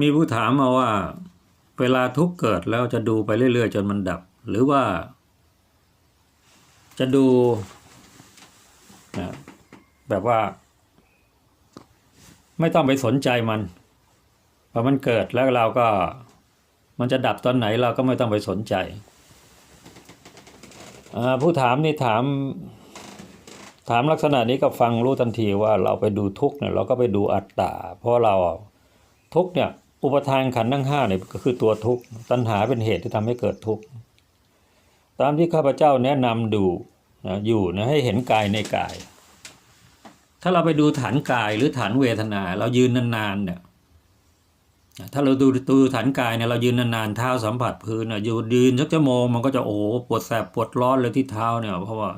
มีผู้ถามมาว่า เวลาทุกข์เกิดแล้วจะดูไปเรื่อยๆ จนมันดับ หรือว่า จะดูนะแบบว่า ไม่ต้องไปสนใจมันพอมันเกิดแล้วเราก็ มันจะดับตอนไหนเราก็ไม่ต้องไปสนใจผู้ถามนี่ถาม ถามลักษณะนี้ก็ฟังรู้ทันทีว่าเราไปดูทุกเนี่ยเราก็ไปดูอัตตาเพราะเราทุกเนี่ย อุปทานขันธ์ทั้งห้าเนี่ยก็คือตัวทุกข์ตัณหาเป็นเหตุที่ทำให้เกิดทุกข์ตามที่ข้าพเจ้าแนะนำดูนะอยู่นะให้เห็นกายในกาย ถ้าเราไปดูฐานกายหรือฐานเวทนา เรายืนนานๆเนี่ยถ้าเราดูดูฐานกายเนี่ยเรายืนนานๆเท้าสัมผัสพื้นนะอยู่ยืนสักชั่วโมงมันก็จะโอ้ปวดแสบปวดร้อนเลยที่เท้าเนี่ยเพราะว่า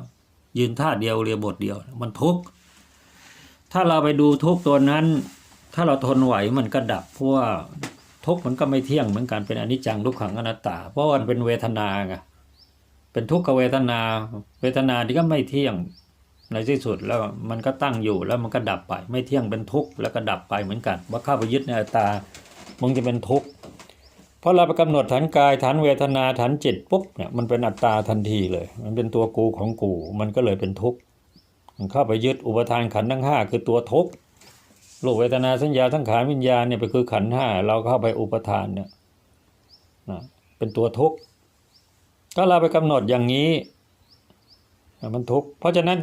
ยืนท่าเดียวเรียบทเดียว มันทุกข์ถ้าเราไปดูทุกข์ตัวนั้น ถ้าเราทนไหวมันก็ดับเพราะว่าทุกข์มันก็ไม่เที่ยงเหมือนกันเป็นอนิจจังทุกขังอนัตตา เพราะว่ามันเป็นเวทนาไงเป็นทุกขเวทนา เวทนาที่ก็ไม่เที่ยงในที่สุดแล้วมันก็ตั้งอยู่แล้วมันก็ดับไป ไม่เที่ยงเป็นทุกข์แล้วก็ดับไปเหมือนกัน ว่าข้าไปยึดในอัตตามันจะเป็นทุกข์เพราะเราไปกำหนดฐานกายฐานเวทนาฐานจิตปุ๊บเนี่ยมันเป็นอัตตาทันทีเลย มันเป็นตัวกูของกู มันก็เลยเป็นทุกข์มันเข้าไปยึดอุปทานขันธ์ทั้งห้าคือตัวทุกข์ โลกเวทนาสัญญาทั้งขานวิญญาณเนี่ยไปคือขันห้าเราเข้าไปอุปทานเนี่ยนะเป็นตัวทุกข์ถ้าเราไปกำหนดอย่างนี้ มันทุกข์เพราะฉะนั้น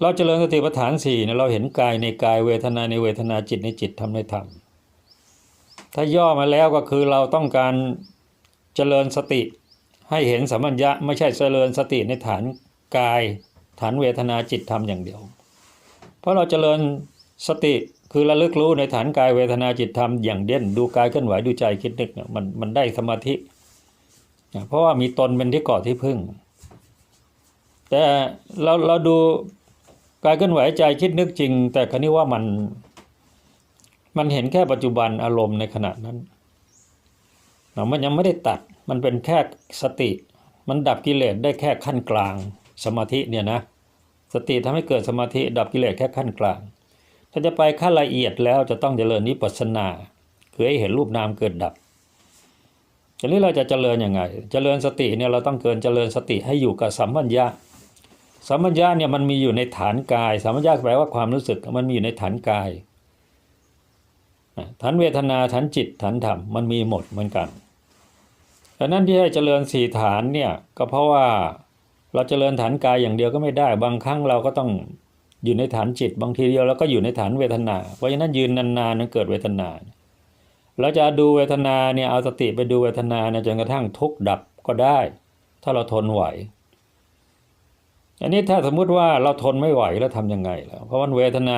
เราเจริญสติปัฏฐานสี่เนี่ยเราเห็นกายในกายเวทนาในเวทนาจิตในจิตทำในธรรมถ้าย่อมาแล้วก็คือเราต้องการเจริญสติให้เห็นสัมมัญญะไม่ใช่เจริญสติในฐานกายฐานเวทนาจิตธรรมอย่างเดียว เพราะเราเจริญ สติคือระลึกรู้ในฐานกายเวทนาจิตธรรมอย่างเด่นดูกายเคลื่อนไหวดูใจคิดนึกเนี่ยมันมันได้สมาธิ เพราะว่ามีตนเป็นที่เกาะที่พึ่ง แต่เราเราดูกายเคลื่อนไหวใจคิดนึกจริง แต่ครนี้ว่ามันมันเห็นแค่ปัจจุบันอารมณ์ในขณะนั้นมันยังไม่ได้ตัดมันเป็นแค่สติ มันดับกิเลสได้แค่ขั้นกลางสมาธิเนี่ยนะสติทำให้เกิดสมาธิดับกิเลสแค่ขั้นกลาง ถ้าจะไปขั้นละเอียดแล้วจะต้องเจริญนิพพานาคือให้เห็นรูปนามเกิดดับทีนี้เราจะเจริญยังไง เจริญสติเนี่ยเราต้องเกินเจริญสติให้อยู่กับสัมปัญญาสัมปัญญาเนี่ยมันมีอยู่ในฐานกายสัมปัญญาแปลว่าความรู้สึกมันมีอยู่ในฐานกายฐานเวทนาฐานจิตฐานธรรมมันมีหมดเหมือนกันดังนั้นที่ให้เจริญสี่ฐานเนี่ยก็เพราะว่าเราเจริญฐานกายอย่างเดียวก็ไม่ได้ บางครั้งเราก็ต้อง อยู่ในฐานจิตบางทีเดียวเราก็อยู่ในฐานเวทนา เพราะฉะนั้นยืนนานๆนั้นเกิดเวทนาเราจะดูเวทนาเนี่ยเอาสติไปดูเวทนานี่ยจนกระทั่งทุกข์ดับก็ได้ ถ้าเราทนไหว อันนี้ถ้าสมมุติว่าเราทนไม่ไหวแล้วทํำยังไงแล้วเพราะว่าเวทนา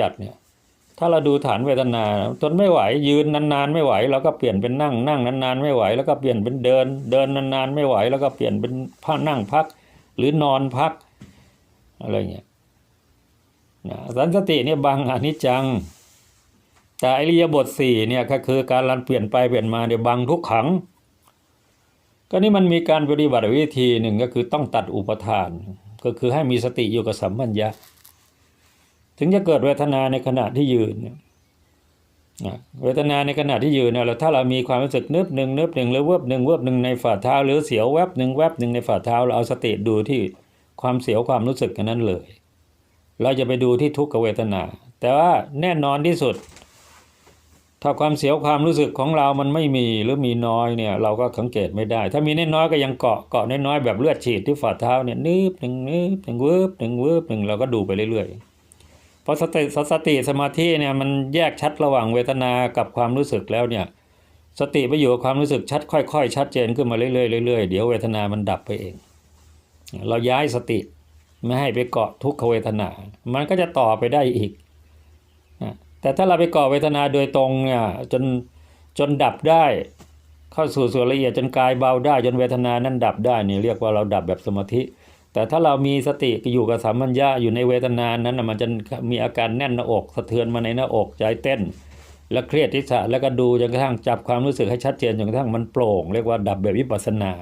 จัดๆเนี่ย ถ้าเราดูฐานเวทนาทนไม่ไหว ยืนนานๆไม่ไหวเราก็เปลี่ยนเป็นนั่งนั่งนานๆไม่ไหว แล้วก็เปลี่ยนเป็นเดิน เดินนานๆไม่ไหว แล้วก็เปลี่ยนเป็นพักนั่งพัก หรือนอนพักอะไรเงี้ย นะสันสติเนี่ยบางอนิจจัง แต่อริยบทสี่เนี่ยก็คือการรันเปลี่ยนไปเปลี่ยนมาเนี่ยบางทุกขัง ก็นี่มันมีการปฏิบัติวิธีหนึ่งก็คือต้องตัดอุปทาน ก็คือให้มีสติอยู่กับสัมปัญญาถึงจะเกิดเวทนาในขณะที่ยืนเนี่ยเวทนาในขณะที่ยืนเนี่ยเราถ้าเรามีความรู้สึกนึบหนึ่งนึบหนึ่งหรือเวบหนึ่งเวบหนึ่งในฝ่าเท้า หรือเสียวแวบหนึ่งแวบหนึ่งในฝ่าเท้าเราเอาสติดูที่ความเสียวความรู้สึกกันนั้นเลย เราจะไปดูที่ทุกขเวทนา แต่ว่าแน่นอนที่สุด ถ้าความเสียวความรู้สึกของเรามันไม่มีหรือมีน้อยเนี่ยเราก็สังเกตไม่ได้ ถ้ามีน้อยก็ยังเกาะเกาะน้อยๆแบบเลือดฉีดที่ฝ่าเท้าเนี่ยนึบหนึ่งนึบหนึ่งเวิบหนึ่งเวิบหนึ่งเราก็ดูไปเรื่อยๆพอสติสติสมาธิเนี่ยมันแยกชัดระหว่างเวทนากับความรู้สึกแล้วเนี่ยสติไปอยู่กับความรู้สึกชัดค่อยๆ ชัดเจนขึ้นมาเรื่อยๆเรื่อยๆเดี๋ยวเวทนามันดับไปเอง เราย้ายสติ ไม่ให้ไปเกาะทุกขเวทนา มันก็จะต่อไปได้อีกแต่ถ้าเราไปเกาะเวทนาโดยตรงเนี่ยจนจนดับได้ เข้าสู่ส่วนละเอียดจนกายเบาได้ จนเวทนานั้นดับได้นี่เรียกว่าเราดับแบบสมาธิ แต่ถ้าเรามีสติอยู่กับสัมมัญญาอยู่ในเวทนานั้นมันจะมีอาการแน่นหน้าอกสะเทือนมาในหน้าอกใจเต้น แล้วเครียดทิศะแล้วก็ดูจนกระทั่งจับความรู้สึกให้ชัดเจนจนกระทั่งมันโปร่ง เรียกว่าดับแบบวิปัสสนา